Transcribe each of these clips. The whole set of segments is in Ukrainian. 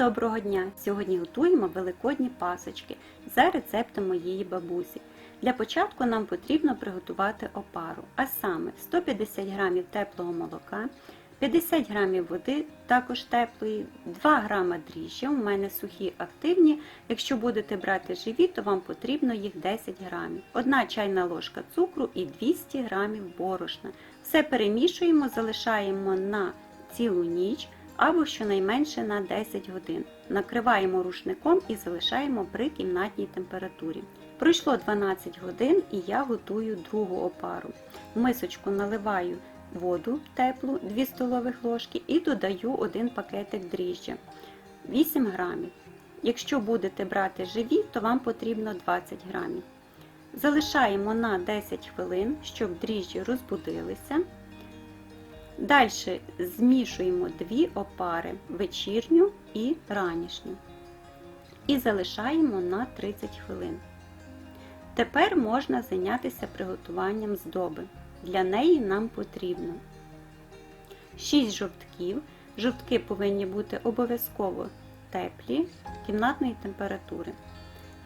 доброго дня! Сьогодні готуємо великодні пасочки за рецептом моєї бабусі. Для початку нам потрібно приготувати опару, а саме 150 г теплого молока, 50 г води, також теплої, 2 г дріжджя, у мене сухі активні. Якщо будете брати живі, то вам потрібно їх 10 г, 1 чайна ложка цукру і 200 г борошна. Все перемішуємо, залишаємо на цілу ніч або щонайменше на 10 годин. Накриваємо рушником і залишаємо при кімнатній температурі. Пройшло 12 годин і я готую другу опару. В мисочку наливаю воду теплу 2 столових ложки і додаю 1 пакетик дріжджя 8 грамів. Якщо будете брати живі, то вам потрібно 20 грамів. Залишаємо на 10 хвилин, щоб дріжджі розбудилися. Далі змішуємо дві опари вечірню і ранішню. І залишаємо на 30 хвилин. Тепер можна зайнятися приготуванням здоби. Для неї нам потрібно 6 жовтків. Жовтки повинні бути обов'язково теплі кімнатної температури,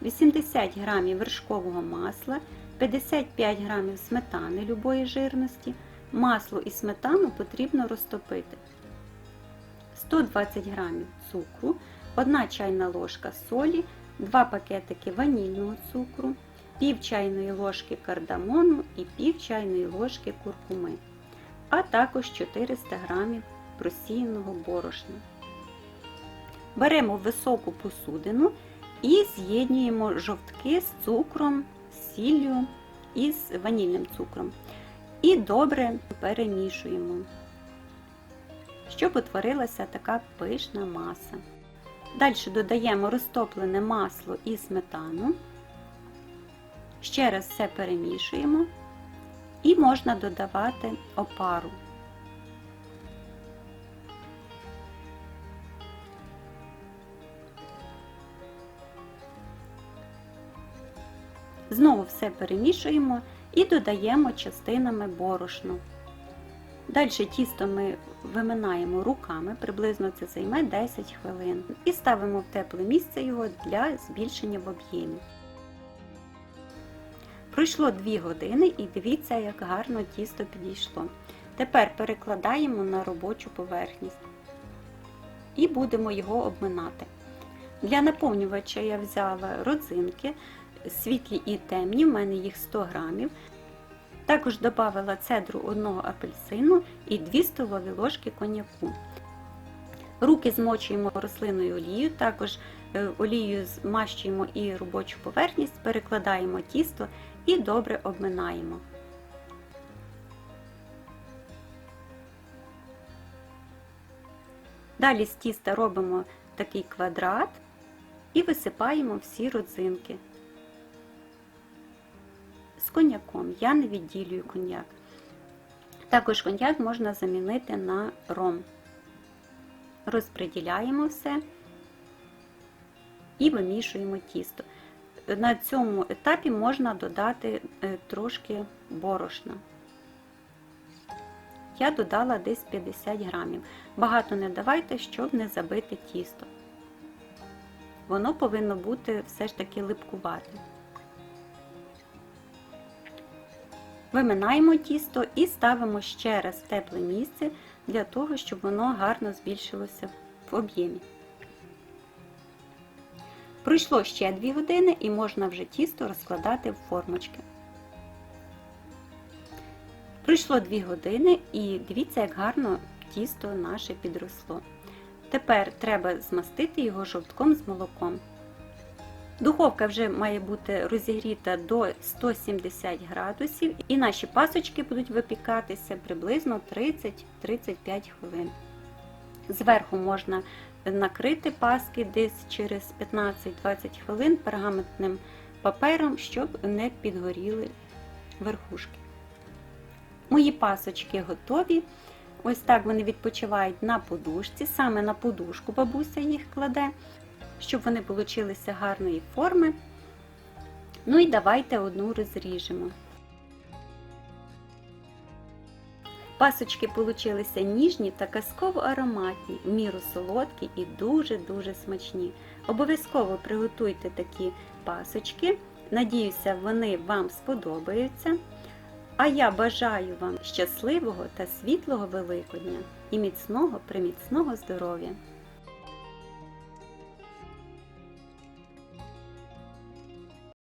80 г вершкового масла, 55 г сметани любої жирності. Масло і сметану потрібно розтопити. 120 г цукру, 1 чайна ложка солі, 2 пакетики ванільного цукру, пів чайної ложки кардамону і пів чайної ложки куркуми, а також 400 г просіяного борошна. Беремо високу посудину і з'єднуємо жовтки з цукром, сіллю і з ванільним цукром. І добре перемішуємо, щоб утворилася така пишна маса. Далі додаємо розтоплене масло і сметану. Ще раз все перемішуємо і можна додавати опару. Знову все перемішуємо і додаємо частинами борошну. Далі тісто ми виминаємо руками, приблизно це займе 10 хвилин. І ставимо в тепле місце його для збільшення в об'ємі. Пройшло 2 години і дивіться, як гарно тісто підійшло. Тепер перекладаємо на робочу поверхність і будемо його обминати. Для наповнювача я взяла родзинки, світлі і темні, в мене їх 100 грамів. Також додала цедру одного апельсину і 2 столові ложки коньяку. Руки змочуємо рослинною олією, також е, олією змащуємо і робочу поверхність, перекладаємо тісто і добре обминаємо. Далі з тіста робимо такий квадрат і висипаємо всі родзинки з коньяком. Я не відділюю коньяк. Також коньяк можна замінити на ром. Розподіляємо все і вимішуємо тісто. На цьому етапі можна додати е, трошки борошна. Я додала десь 50 грамів. Багато не давайте, щоб не забити тісто. Воно повинно бути все ж таки липкувати. Виминаємо тісто і ставимо ще раз в тепле місце для того, щоб воно гарно збільшилося в об'ємі. Пройшло ще 2 години і можна вже тісто розкладати в формочки. Пройшло 2 години і дивіться, як гарно тісто наше підросло. Тепер треба змастити його жовтком з молоком. Духовка вже має бути розігріта до 170 градусів, і наші пасочки будуть випікатися приблизно 30-35 хвилин. Зверху можна накрити паски десь через 15-20 хвилин пергаментним папером, щоб не підгоріли верхушки. Мої пасочки готові. Ось так вони відпочивають на подушці, саме на подушку бабуся їх кладе щоб вони получилися гарної форми. Ну і давайте одну розріжемо. Пасочки получилися ніжні та казково ароматні, в міру солодкі і дуже-дуже смачні. Обов'язково приготуйте такі пасочки. Надіюся, вони вам сподобаються. А я бажаю вам щасливого та світлого Великодня і міцного приміцного здоров'я!